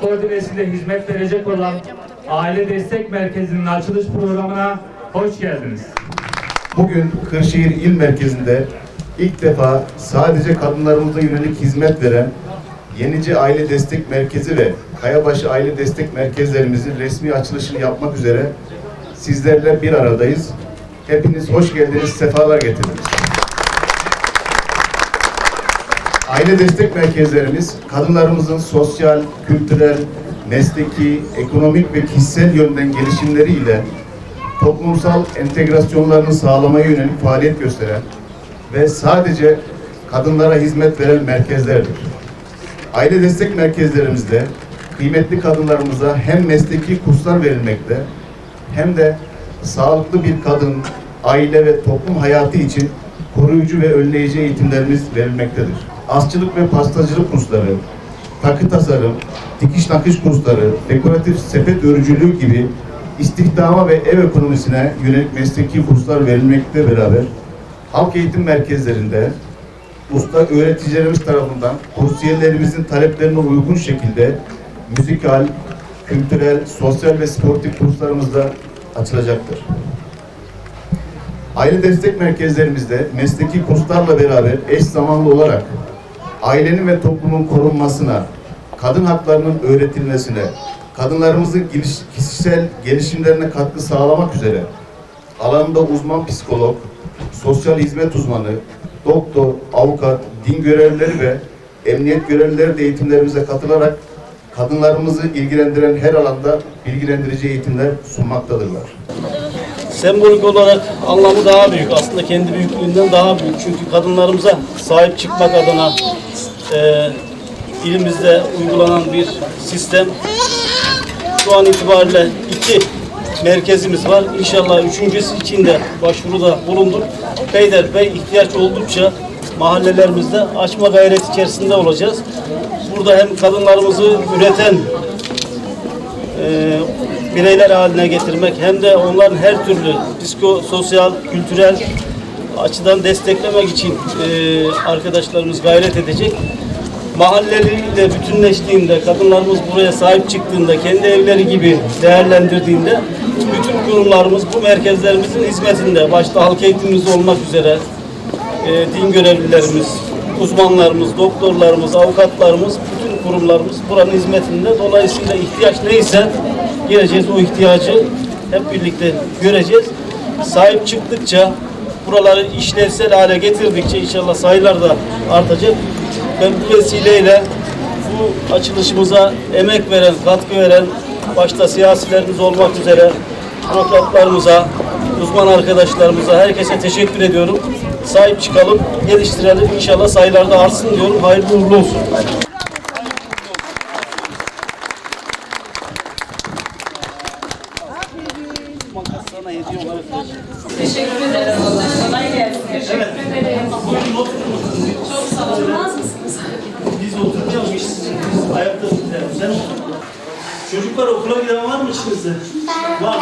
koordinesinde hizmet verecek olan Aile Destek Merkezi'nin açılış programına hoş geldiniz. Bugün Kırşehir İl Merkezi'nde ilk defa sadece kadınlarımıza yönelik hizmet veren Yenici Aile Destek Merkezi ve Kayabaşı Aile Destek Merkezlerimizin resmi açılışını yapmak üzere sizlerle bir aradayız. Hepiniz hoş geldiniz, sefalar getirdiniz. Aile destek merkezlerimiz kadınlarımızın sosyal, kültürel, mesleki, ekonomik ve kişisel yönden gelişimleriyle toplumsal entegrasyonlarını sağlamaya yönelik faaliyet gösteren ve sadece kadınlara hizmet veren merkezlerdir. Aile destek merkezlerimizde kıymetli kadınlarımıza hem mesleki kurslar verilmekte hem de sağlıklı bir kadın, aile ve toplum hayatı için koruyucu ve önleyici eğitimlerimiz verilmektedir. Aşçılık ve pastacılık kursları, takı tasarım, dikiş nakış kursları, dekoratif sepet örücülüğü gibi istihdama ve ev ekonomisine yönelik mesleki kurslar verilmekte beraber halk eğitim merkezlerinde usta öğreticilerimiz tarafından kursiyerlerimizin taleplerine uygun şekilde müzikal, kültürel, sosyal ve sportif kurslarımız da açılacaktır. Aile destek merkezlerimizde mesleki kurslarla beraber eş zamanlı olarak ailenin ve toplumun korunmasına, kadın haklarının öğretilmesine, kadınlarımızın kişisel gelişimlerine katkı sağlamak üzere alanında uzman psikolog, sosyal hizmet uzmanı, doktor, avukat, din görevlileri ve emniyet görevlileri de eğitimlerimize katılarak kadınlarımızı ilgilendiren her alanda bilgilendirici eğitimler sunmaktadırlar. sembolik olarak anlamı daha büyük. Aslında kendi büyüklüğünden daha büyük. Çünkü kadınlarımıza sahip çıkmak adına e, ilimizde uygulanan bir sistem. Şu an itibariyle iki merkezimiz var. İnşallah üçüncüsü için de başvuruda bulunduk. Beylerbeyi ihtiyaç oldukça mahallelerimizde açma gayreti içerisinde olacağız. Burada hem kadınlarımızı üreten e, bireyler haline getirmek hem de onların her türlü psikososyal, kültürel açıdan desteklemek için e, arkadaşlarımız gayret edecek. Mahalleleriyle bütünleştiğinde, kadınlarımız buraya sahip çıktığında, kendi evleri gibi değerlendirdiğinde bütün kurumlarımız bu merkezlerimizin hizmetinde, başta halk eğitimimiz olmak üzere e, din görevlilerimiz, uzmanlarımız, doktorlarımız, avukatlarımız, bütün kurumlarımız buranın hizmetinde. Dolayısıyla ihtiyaç neyse gireceğiz o ihtiyacı hep birlikte göreceğiz. Sahip çıktıkça buraları işlevsel hale getirdikçe inşallah sayılar da artacak. Ben bu vesileyle bu açılışımıza emek veren, katkı veren başta siyasilerimiz olmak üzere avukatlarımıza, uzman arkadaşlarımıza, herkese teşekkür ediyorum. Sahip çıkalım, geliştirelim. İnşallah sayılar da artsın diyorum. Hayırlı uğurlu olsun. Çocuklar okula giden var mı içinizde? Var.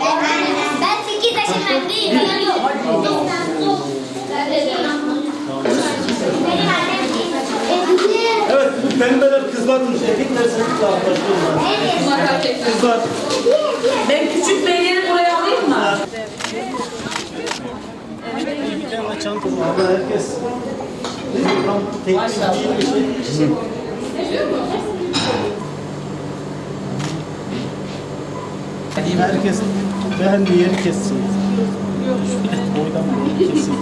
değil mi? Ben 8 yaşındayım. Yok. Benim annem değil. Evet, pembeler kızlarmış. Erkekler çocuklar başlıyorlar. Kızlar. Ben küçük beygeni buraya alayım mı? Bir tane çanta var. Burada herkes. Teknik bir şey. Herkes beğendiği yeri kessin. Boydan boya kessin.